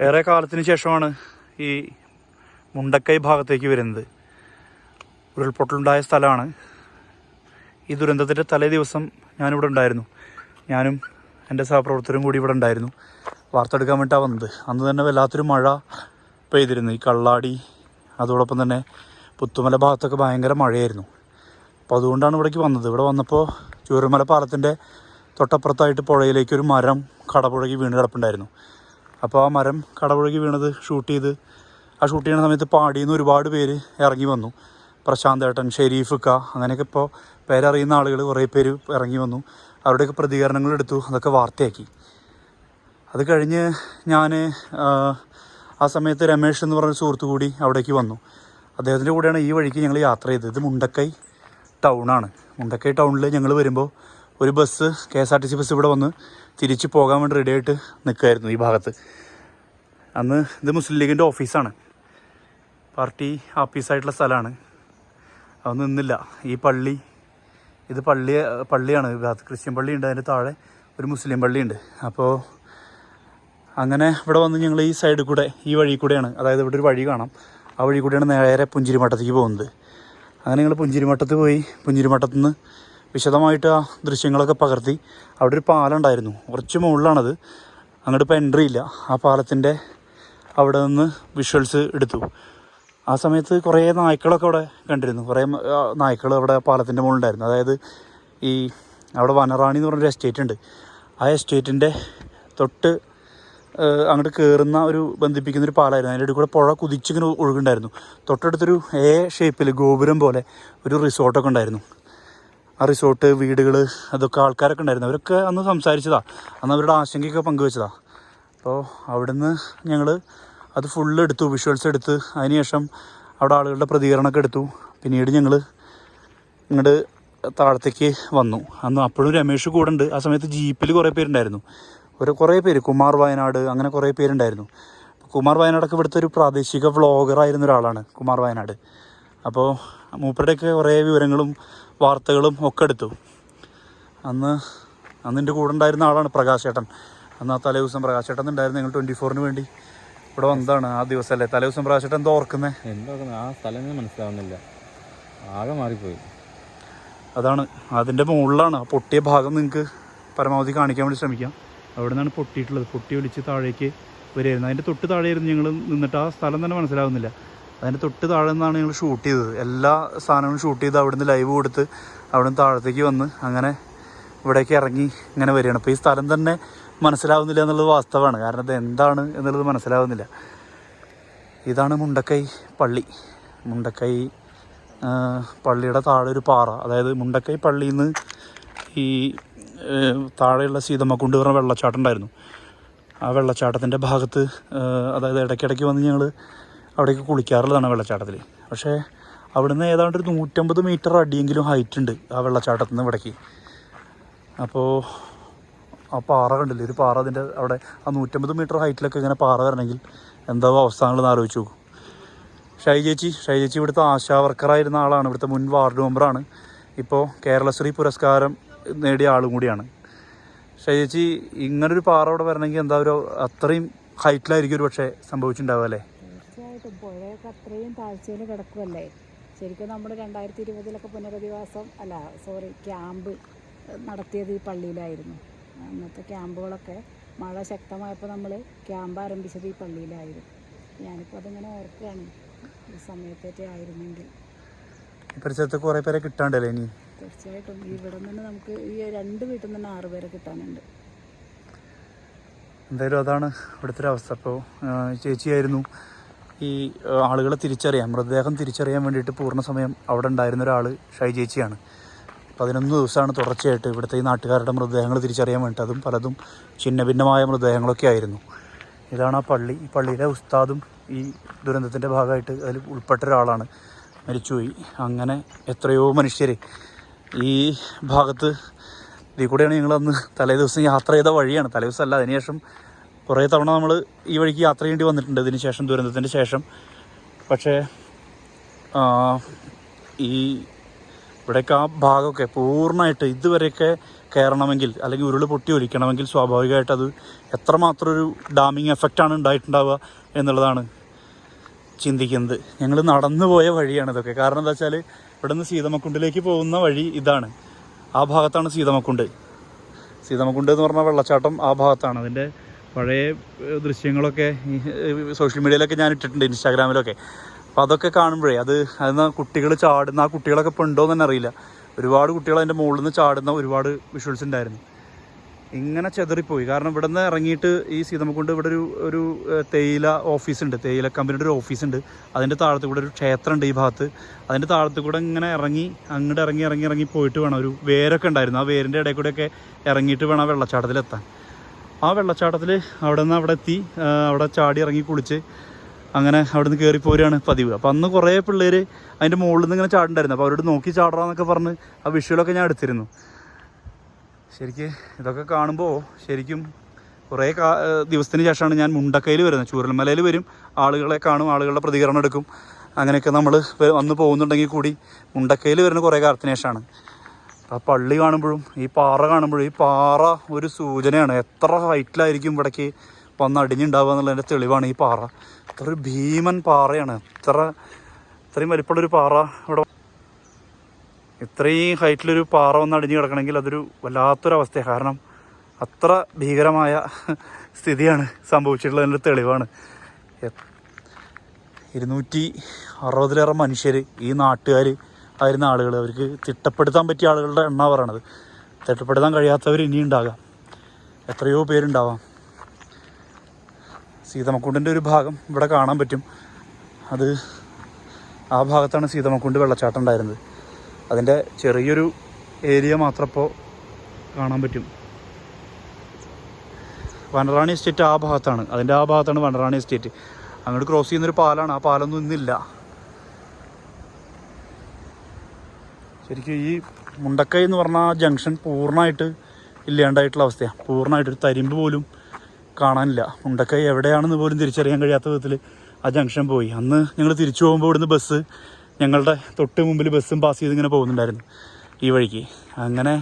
ഏറെ കാലത്തിന് ശേഷമാണ് ഈ മുണ്ടക്കൈ ഭാഗത്തേക്ക് വരുന്നത്. ഉരുൾപൊട്ടലുണ്ടായ സ്ഥലമാണ്. ഈ ദുരന്തത്തിന്റെ തലേ ദിവസം ഞാനിവിടെ ഉണ്ടായിരുന്നു. ഞാനും എന്റെ സഹപ്രവർത്തകരും കൂടി ഇവിടെ ഉണ്ടായിരുന്നു. വാർത്തെടുക്കാൻ വേണ്ടിയിട്ടാണ് വന്നത്. അന്ന് തന്നെ വല്ലാത്തൊരു മഴ പെയ്തിരുന്നു. ഈ കള്ളാടി അതോടൊപ്പം തന്നെ പുത്തുമല ഭാഗത്തൊക്കെ ഭയങ്കര മഴയായിരുന്നു. അപ്പോൾ അതുകൊണ്ടാണ് ഇവിടേക്ക് വന്നത്. ഇവിടെ വന്നപ്പോൾ ചൂരമല പാലത്തിന്റെ തൊട്ടപ്പുറത്തായിട്ട് പുഴയിലേക്ക് ഒരു മരം കടപുഴകി വീണ് കിടപ്പുണ്ടായിരുന്നു. അപ്പോൾ ആ മരം കടപുഴകി വീണത് ഷൂട്ട് ചെയ്ത്. ആ ഷൂട്ട് ചെയ്യുന്ന സമയത്ത് പാടിയിൽ നിന്ന് ഒരുപാട് പേര് ഇറങ്ങി വന്നു. പ്രശാന്ത് ഏട്ടൻ ഷെരീഫ് ക അങ്ങനെയൊക്കെ ഇപ്പോൾ പേരറിയുന്ന ആളുകൾ കുറേ പേര് ഇറങ്ങി വന്നു. അവരുടെയൊക്കെ പ്രതികരണങ്ങൾ എടുത്തു അതൊക്കെ വാർത്തയാക്കി. അത് കഴിഞ്ഞ് ഞാൻ ആ സമയത്ത് രമേഷ് എന്ന് പറഞ്ഞ സുഹൃത്തു കൂടി അവിടേക്ക് വന്നു. അദ്ദേഹത്തിന്റെ കൂടെയാണ് ഈ വഴിക്ക് ഞങ്ങൾ യാത്ര ചെയ്തത്. ഇത് മുണ്ടക്കൈ ടൗണാണ് മുണ്ടക്കൈ ടൗണിൽ ഞങ്ങൾ വരുമ്പോൾ ഒരു bus K S R T C bus ഇവിടെ വന്ന് തിരിച്ച് പോകാൻ വേണ്ടി റെഡി ആയിട്ട് നിൽക്കുമായിരുന്നു ഈ ഭാഗത്ത്. അന്ന് ഇത് മുസ്ലിം ലീഗിന്റെ ഓഫീസാണ് പാർട്ടി ആഫീസായിട്ടുള്ള സ്ഥലമാണ്. അതൊന്നും നിന്നില്ല. ഈ പള്ളി ഇത് പള്ളി പള്ളിയാണ്. ഭാഗത്ത് ക്രിസ്ത്യൻ പള്ളിയുണ്ട് അതിന്റെ താഴെ ഒരു മുസ്ലിം പള്ളിയുണ്ട് അപ്പോൾ അങ്ങനെ ഇവിടെ വന്ന് ഞങ്ങൾ ഈ സൈഡിൽ കൂടെ ഈ വഴി കൂടെയാണ്. അതായത് ഇവിടെ ഒരു വഴി കാണാം. ആ വഴി കൂടെയാണ് നേരെ പുഞ്ചിരിമട്ടത്തേക്ക് പോകുന്നത്. അങ്ങനെ ഞങ്ങൾ പുഞ്ചിരിമട്ടത്ത് പോയി. പുഞ്ചിരിമട്ടത്ത് നിന്ന് വിശദമായിട്ട് ആ ദൃശ്യങ്ങളൊക്കെ പകർത്തി അവിടെ ഒരു പാലം ഉണ്ടായിരുന്നു. കുറച്ച് മുകളിലാണത്. അങ്ങോട്ട് ഇപ്പോൾ എൻട്രി ഇല്ല. ആ പാലത്തിന്റെ അവിടെ നിന്ന് വിഷ്വൽസ് എടുത്തു. ആ സമയത്ത് കുറേ നായ്ക്കളൊക്കെ അവിടെ കണ്ടിരുന്നു. കുറേ നായ്ക്കൾ അവിടെ പാലത്തിന്റെ മുകളിലുണ്ടായിരുന്നു. അതായത് ഈ അവിടെ വനറാണി എന്ന് പറഞ്ഞൊരു എസ്റ്റേറ്റ് ഉണ്ട്. ആ എസ്റ്റേറ്റിന്റെ തൊട്ട് അങ്ങോട്ട് കയറുന്ന ഒരു ബന്ധിപ്പിക്കുന്ന ഒരു പാലമായിരുന്നു അതിന്റെ ഇടയിൽ കൂടെ പുഴ കുതിച്ചിങ്ങനെ ഒഴുകുണ്ടായിരുന്നു തൊട്ടടുത്തൊരു എ ഷേപ്പിൽ ഗോപുരം പോലെ ഒരു റിസോർട്ടൊക്കെ ഉണ്ടായിരുന്നു. ആ റിസോർട്ട് വീടുകൾ അതൊക്കെ ആൾക്കാരൊക്കെ ഉണ്ടായിരുന്നു. അവരൊക്കെ അന്ന് സംസാരിച്ചതാ. അന്ന് അവരുടെ ആശങ്കയൊക്കെ പങ്കുവെച്ചതാ. അപ്പോൾ അവിടുന്ന് ഞങ്ങൾ അത് ഫുള്ള് എടുത്തു വിഷ്വൽസ് എടുത്ത്. അതിനുശേഷം അവിടെ ആളുകളുടെ പ്രതികരണമൊക്കെ എടുത്തു. പിന്നീട് ഞങ്ങൾ ഇങ്ങോട്ട് താഴത്തേക്ക് വന്നു. അന്ന് അപ്പോഴും രമേഷ് കൂടെ ഉണ്ട്. ആ സമയത്ത് ജീപ്പിൽ കുറേ പേരുണ്ടായിരുന്നു. ഒരു കുറേ പേര്. കുമാർ വയനാട് അങ്ങനെ കുറേ പേരുണ്ടായിരുന്നു. കുമാർ വയനാടൊക്കെ ഇവിടുത്തെ ഒരു പ്രാദേശിക വ്ളോഗറായിരുന്ന ഒരാളാണ് കുമാർ വയനാട്. അപ്പോൾ മൂപ്പരുടെയൊക്കെ കുറേ വിവരങ്ങളും വാർത്തകളും ഒക്കെ എടുത്തു. അന്ന് അന്ന് എന്റെ കൂടെ ഉണ്ടായിരുന്ന ആളാണ് പ്രകാശ് ഏട്ടൻ അന്ന് ആ തലേ ദിവസം പ്രകാശ് ഏട്ടൻ ഉണ്ടായിരുന്നു ഞങ്ങൾ ട്വന്റി ഫോറിന് വേണ്ടി ഇവിടെ വന്നതാണ് ആ ദിവസം അല്ലേ തലേ ദിവസം പ്രകാശ് ഏട്ടൻ എന്താ ഓർക്കുന്നത് എന്തൊക്കെ ആ സ്ഥലം മനസ്സിലാവുന്നില്ല. ആകെ മാറിപ്പോയി. അതാണ് അതിന്റെ മുകളിലാണ് ആ പൊട്ടിയ ഭാഗം നിങ്ങൾക്ക് പരമാവധി കാണിക്കാൻ വേണ്ടി ശ്രമിക്കാം. അവിടെ നിന്നാണ് പൊട്ടിയിട്ടുള്ളത്. പൊട്ടി ഒലിച്ച് താഴേക്ക് വരുമായിരുന്നു അതിന്റെ തൊട്ട് താഴെയായിരുന്നു ഞങ്ങൾ നിന്നിട്ട്. ആ സ്ഥലം തന്നെ മനസ്സിലാവുന്നില്ല. അതിന്റെ തൊട്ട് താഴെ നിന്നാണ് ഞങ്ങൾ ഷൂട്ട് ചെയ്തത്. എല്ലാ സാധനങ്ങളും ഷൂട്ട് ചെയ്ത് അവിടുന്ന് ലൈവ് കൊടുത്ത് അവിടുന്ന് താഴത്തേക്ക് വന്ന് അങ്ങനെ ഇവിടേക്ക് ഇറങ്ങി ഇങ്ങനെ വരികയാണ്. അപ്പോൾ ഈ സ്ഥലം തന്നെ മനസ്സിലാവുന്നില്ല എന്നുള്ളത് വാസ്തവമാണ്. കാരണം ഇത് എന്താണ് എന്നുള്ളത് മനസ്സിലാവുന്നില്ല. ഇതാണ് മുണ്ടക്കൈ പള്ളി. മുണ്ടക്കൈ പള്ളിയുടെ താഴെ ഒരു പാറ. അതായത് മുണ്ടക്കൈ പള്ളിയിൽ നിന്ന് ഈ താഴെയുള്ള സീതമ്മക്കുണ്ട് പറഞ്ഞ വെള്ളച്ചാട്ടം ഉണ്ടായിരുന്നു. ആ വെള്ളച്ചാട്ടത്തിന്റെ ഭാഗത്ത് അതായത് ഇടയ്ക്കിടയ്ക്ക് വന്ന് ഞങ്ങൾ അവിടേക്ക് കുളിക്കാറുള്ളതാണ് വെള്ളച്ചാട്ടത്തിൽ പക്ഷേ അവിടുന്ന് ഏതാണ്ട് ഒരു നൂറ്റമ്പത് മീറ്റർ അടിയെങ്കിലും ഹൈറ്റ് ഉണ്ട് ആ വെള്ളച്ചാട്ടത്തിൽ നിന്ന് ഇവിടേക്ക്. അപ്പോൾ ആ പാറ കണ്ടില്ലേ? ഒരു പാറ അതിന്റെ അവിടെ ആ നൂറ്റമ്പത് മീറ്റർ ഹൈറ്റിലൊക്കെ ഇങ്ങനെ പാറ വരണമെങ്കിൽ എന്താ അവസ്ഥകളെന്ന് ആലോചിച്ചു നോക്കും. ഷൈ ചേച്ചി ഷൈ ചേച്ചി ഇവിടുത്തെ ആശാ വർക്കറായിരുന്ന ആളാണ്. ഇവിടുത്തെ മുൻ വാർഡ് മെമ്പറാണ്. ഇപ്പോൾ കേരളശ്രീ പുരസ്കാരം നേടിയ ആളും കൂടിയാണ്. ഷൈ ചേച്ചി ഇങ്ങനൊരു പാറ അവിടെ വരണമെങ്കിൽ എന്താ ഒരു അത്രയും ഹൈറ്റിലായിരിക്കും ഒരു പക്ഷേ സംഭവിച്ചിട്ടുണ്ടാവുക അല്ലേ? തീർച്ചയായിട്ടും പുഴയൊക്കെ അത്രയും താഴ്ചയിൽ കിടക്കുമല്ലേ ശരിക്കും നമ്മൾ രണ്ടായിരത്തി ഇരുപതിലൊക്കെ പുനരധിവാസം അല്ല സോറി ക്യാമ്പ് നടത്തിയത് ഈ പള്ളിയിലായിരുന്നു. അന്നത്തെ ക്യാമ്പുകളൊക്കെ മഴ ശക്തമായപ്പോൾ നമ്മൾ ക്യാമ്പ് ആരംഭിച്ചത് ഈ പള്ളിയിലായിരുന്നു. ഞാനിപ്പോൾ അതിങ്ങനെ ഓർക്കുകയാണ്. ഈ സമയത്തേറ്റേ ആയിരുന്നെങ്കിൽ. പരിസരത്ത് കുറേ പേരെ കിട്ടാണ്ടല്ലേ ഇനി? തീർച്ചയായിട്ടും. ഇവിടെ നിന്ന് നമുക്ക് ഈ രണ്ട് വീട്ടിൽ നിന്ന് ആറ് പേരെ കിട്ടാനുണ്ട്. എന്തായാലും അതാണ് ഇവിടുത്തെ ഒരു അവസ്ഥ. അപ്പോൾ ചേച്ചിയായിരുന്നു. ഈ ആളുകളെ തിരിച്ചറിയാൻ മൃതദേഹം തിരിച്ചറിയാൻ വേണ്ടിയിട്ട് പൂർണ സമയം അവിടെ ഉണ്ടായിരുന്ന ഒരാൾ ഷൈ ചേച്ചിയാണ് പതിനൊന്ന് ദിവസമാണ് തുടർച്ചയായിട്ട് ഇവിടുത്തെ ഈ നാട്ടുകാരുടെ മൃതദേഹങ്ങൾ തിരിച്ചറിയാൻ വേണ്ടിയിട്ട്. അതും പലതും ഛിന്ന ഭിന്നമായ മൃതദേഹങ്ങളൊക്കെ ആയിരുന്നു. ഇതാണ് ആ പള്ളി. ഈ പള്ളിയിലെ ഉസ്താദും ഈ ദുരന്തത്തിന്റെ ഭാഗമായിട്ട് അതിൽ ഉൾപ്പെട്ട ഒരാളാണ്. മരിച്ചുപോയി. അങ്ങനെ എത്രയോ മനുഷ്യർ ഈ ഭാഗത്ത് ഇതിൽ കൂടെയാണ് ഞങ്ങൾ അന്ന് തലേ ദിവസം യാത്ര ചെയ്ത വഴിയാണ്. തലേ ദിവസം അല്ല അതിനുശേഷം കുറേ തവണ നമ്മൾ ഈ വഴിക്ക് യാത്ര ചെയ്യേണ്ടി വന്നിട്ടുണ്ട് ഇതിന് ശേഷം ദുരന്തത്തിന് ശേഷം. പക്ഷേ ഈ ഇവിടെയൊക്കെ ആ ഭാഗമൊക്കെ പൂർണമായിട്ട് ഇതുവരെയൊക്കെ കയറണമെങ്കിൽ അല്ലെങ്കിൽ ഉരുൾ പൊട്ടി ഒലിക്കണമെങ്കിൽ സ്വാഭാവികമായിട്ട് അത് എത്രമാത്രം ഒരു ഡാമിങ് എഫക്റ്റാണ് ഉണ്ടായിട്ടുണ്ടാവുക എന്നുള്ളതാണ് ചിന്തിക്കുന്നത്. ഞങ്ങൾ നടന്നു പോയ വഴിയാണ് ഇതൊക്കെ. കാരണം എന്താ വെച്ചാൽ ഇവിടെ നിന്ന് സീതമക്കുണ്ടിലേക്ക് പോകുന്ന വഴി ഇതാണ്. ആ ഭാഗത്താണ് സീതമക്കുണ്ട്. സീതമക്കുണ്ട് എന്ന് പറഞ്ഞാൽ വെള്ളച്ചാട്ടം ആ ഭാഗത്താണ്. അതിന്റെ പഴയ ദൃശ്യങ്ങളൊക്കെ സോഷ്യൽ മീഡിയയിലൊക്കെ ഞാൻ ഇട്ടിട്ടുണ്ട് ഇൻസ്റ്റാഗ്രാമിലൊക്കെ. അപ്പോൾ അതൊക്കെ കാണുമ്പോഴേ അത് അതിന് കുട്ടികൾ ചാടുന്ന ആ കുട്ടികളൊക്കെ ഇപ്പോൾ ഉണ്ടോ എന്ന് തന്നെ അറിയില്ല. ഒരുപാട് കുട്ടികൾ അതിന്റെ മുകളിൽ നിന്ന് ചാടുന്ന ഒരുപാട് വിഷ്വൽസ് ഉണ്ടായിരുന്നു. ഇങ്ങനെ ചെതറിപ്പോയി. കാരണം ഇവിടെ നിന്ന് ഇറങ്ങിയിട്ട് ഈ സീതമ്മക്കുണ്ട് ഇവിടെ ഒരു ഒരു തേയില ഓഫീസുണ്ട് തേയില കമ്പനിയുടെ ഒരു ഓഫീസുണ്ട് അതിന്റെ താഴത്ത് കൂടെ ഒരു ക്ഷേത്രമുണ്ട് ഈ ഭാഗത്ത്. അതിന്റെ താഴത്ത് കൂടെ ഇങ്ങനെ ഇറങ്ങി അങ്ങോട്ട് ഇറങ്ങി ഇറങ്ങി ഇറങ്ങി പോയിട്ട് വേണം. ഒരു വേരൊക്കെ ഉണ്ടായിരുന്നു. ആ വേരിന്റെ ഇടയിൽ കൂടെയൊക്കെ ഇറങ്ങിയിട്ട് വേണം ആ വെള്ളച്ചാട്ടത്തിലെത്താൻ. ആ വെള്ളച്ചാട്ടത്തിൽ അവിടെ നിന്ന് അവിടെ എത്തി അവിടെ ചാടി ഇറങ്ങി കുളിച്ച് അങ്ങനെ അവിടെ നിന്ന് കയറി പോരുകയാണ് പതിവ്. അപ്പോൾ അന്ന് കുറേ പിള്ളേർ അതിന്റെ മുകളിൽ നിന്ന് ഇങ്ങനെ ചാടുണ്ടായിരുന്നു. അപ്പോൾ അവരോട് നോക്കി ചാടറാന്നൊക്കെ പറഞ്ഞ് ആ വിഷ്വലൊക്കെ ഞാൻ എടുത്തിരുന്നു. ശരിക്ക് ഇതൊക്കെ കാണുമ്പോൾ ശരിക്കും കുറേ കാ ദിവസത്തിന് ശേഷമാണ് ഞാൻ മുണ്ടക്കയിൽ വരുന്നത്. ചൂരൽമലയിൽ വരും. ആളുകളെ കാണും ആളുകളുടെ പ്രതികരണം എടുക്കും. അങ്ങനെയൊക്കെ നമ്മൾ വന്ന് പോകുന്നുണ്ടെങ്കിൽ കൂടി മുണ്ടക്കയിൽ വരുന്ന കുറേ കാലത്തിന് ശേഷമാണ്. ആ പള്ളി കാണുമ്പോഴും ഈ പാറ കാണുമ്പോഴും ഈ പാറ ഒരു സൂചനയാണ്. എത്ര ഹൈറ്റിലായിരിക്കും ഇവിടേക്ക് വന്ന് അടിഞ്ഞുണ്ടാവുക എന്നുള്ളതിന്റെ തെളിവാണ് ഈ പാറ. അത്ര ഭീമൻ പാറയാണ്. എത്ര ഇത്രയും വലിപ്പമുള്ളൊരു പാറ ഇവിടെ ഇത്രയും ഹൈറ്റിലൊരു പാറ വന്ന് അടിഞ്ഞു കിടക്കണമെങ്കിൽ അതൊരു വല്ലാത്തൊരവസ്ഥയാണ് കാരണം അത്ര ഭീകരമായ സ്ഥിതിയാണ് സംഭവിച്ചിട്ടുള്ളതിന്റെ തെളിവാണ്. ഇരുന്നൂറ്റി അറുപതിലേറെ മനുഷ്യർ ഈ നാട്ടുകാർ ആയിരുന്ന ആളുകൾ. അവർക്ക് തിട്ടപ്പെടുത്താൻ പറ്റിയ ആളുകളുടെ എണ്ണ പറയണത്. തിട്ടപ്പെടുത്താൻ കഴിയാത്തവർ ഇനിയുണ്ടാകാം എത്രയോ പേരുണ്ടാവാം. സീതമക്കുണ്ടിന്റെ ഒരു ഭാഗം ഇവിടെ കാണാൻ പറ്റും. അത് ആ ഭാഗത്താണ് സീതമക്കുണ്ട് വെള്ളച്ചാട്ടം ഉണ്ടായിരുന്നത്. അതിന്റെ ചെറിയൊരു ഏരിയ മാത്രം ഇപ്പോൾ കാണാൻ പറ്റും. വനറാണി എസ്റ്റേറ്റ് ആ ഭാഗത്താണ്. അതിന്റെ ആ ഭാഗത്താണ് വനറാണി എസ്റ്റേറ്റ്. അങ്ങോട്ട് ക്രോസ് ചെയ്യുന്നൊരു പാലാണ്. ആ പാലൊന്നും ഇന്നില്ല. ശരിക്കും ഈ മുണ്ടക്കൈ എന്ന് പറഞ്ഞാൽ ജംഗ്ഷൻ പൂർണമായിട്ട് ഇല്ലാണ്ടായിട്ടുള്ള അവസ്ഥയാണ് പൂർണമായിട്ടൊരു തരിമ്പ് പോലും കാണാനില്ല. മുണ്ടക്കൈ എവിടെയാണെന്ന് പോലും തിരിച്ചറിയാൻ കഴിയാത്ത വിധത്തിൽ ആ ജംഗ്ഷൻ പോയി. അന്ന് ഞങ്ങൾ തിരിച്ചു പോകുമ്പോൾ ഇവിടുന്ന് ബസ് ഞങ്ങളുടെ തൊട്ട് മുമ്പിൽ ബസ്സും പാസ് ചെയ്ത് ഇങ്ങനെ പോകുന്നുണ്ടായിരുന്നു ഈ വഴിക്ക്. അങ്ങനെ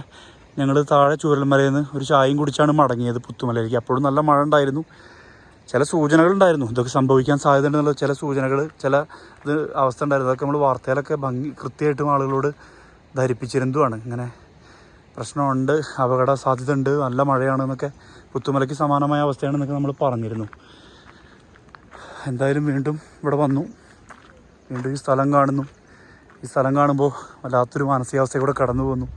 ഞങ്ങൾ താഴെ ചൂരൽമലയിൽ നിന്ന് ഒരു ചായയും കുടിച്ചാണ് മടങ്ങിയത് പുത്തുമലയിലേക്ക്. അപ്പോഴും നല്ല മഴ ഉണ്ടായിരുന്നു. ചില സൂചനകൾ ഉണ്ടായിരുന്നു ഇതൊക്കെ സംഭവിക്കാൻ സാധ്യതയുണ്ടെന്നുള്ള ചില സൂചനകൾ ചില ഇത് അവസ്ഥ ഉണ്ടായിരുന്നു. അതൊക്കെ നമ്മൾ വാർത്തയിലൊക്കെ ഭംഗി കൃത്യമായിട്ടും ആളുകളോട് ധരിപ്പിച്ചിരുന്നതുമാണ്. ഇങ്ങനെ പ്രശ്നമുണ്ട് അപകട സാധ്യത ഉണ്ട് നല്ല മഴയാണ് എന്നൊക്കെ പുത്തുമലയ്ക്ക് സമാനമായ അവസ്ഥയാണെന്നൊക്കെ നമ്മൾ പറഞ്ഞിരുന്നു. എന്തായാലും വീണ്ടും ഇവിടെ വന്നു. വീണ്ടും ഈ സ്ഥലം കാണുന്നു. ഈ സ്ഥലം കാണുമ്പോൾ വല്ലാത്തൊരു മാനസികാവസ്ഥ കൂടെ കടന്നു പോന്നു.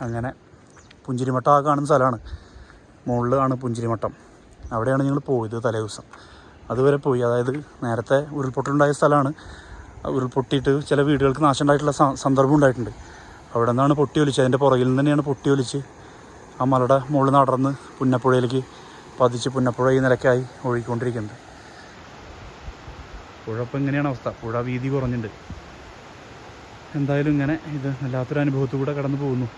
അങ്ങനെ പുഞ്ചിരിമട്ട കാണുന്ന സ്ഥലമാണ്. മുകളിലാണ് പുഞ്ചിരിമട്ടം. അവിടെയാണ് ഞങ്ങൾ പോയത് തലേ ദിവസം അതുവരെ പോയി. അതായത് നേരത്തെ ഉരുൾപൊട്ടലുണ്ടായ സ്ഥലമാണ്. ഉരുൾപൊട്ടിയിട്ട് ചില വീടുകൾക്ക് നാശം ഉണ്ടായിട്ടുള്ള സന്ദർഭം ഉണ്ടായിട്ടുണ്ട്. അവിടെ നിന്നാണ് പൊട്ടി ഒലിച്ചത്. അതിന്റെ പുറകിൽ നിന്ന് തന്നെയാണ് പൊട്ടി ഒലിച്ച് ആ മലയുടെ മുകളിൽ നടന്ന് പുന്നപ്പുഴയിലേക്ക് പതിച്ച് പുന്നപ്പുഴ ഈ നിലയ്ക്കായി ഒഴുകിക്കൊണ്ടിരിക്കുന്നത്. പുഴ ഇപ്പം ഇങ്ങനെയാണ് അവസ്ഥ. പുഴ വീതി കുറഞ്ഞിട്ടുണ്ട്. എന്തായാലും ഇങ്ങനെ ഇത് വല്ലാത്തൊരു അനുഭവത്തിലൂടെ കടന്നു പോകുന്നു.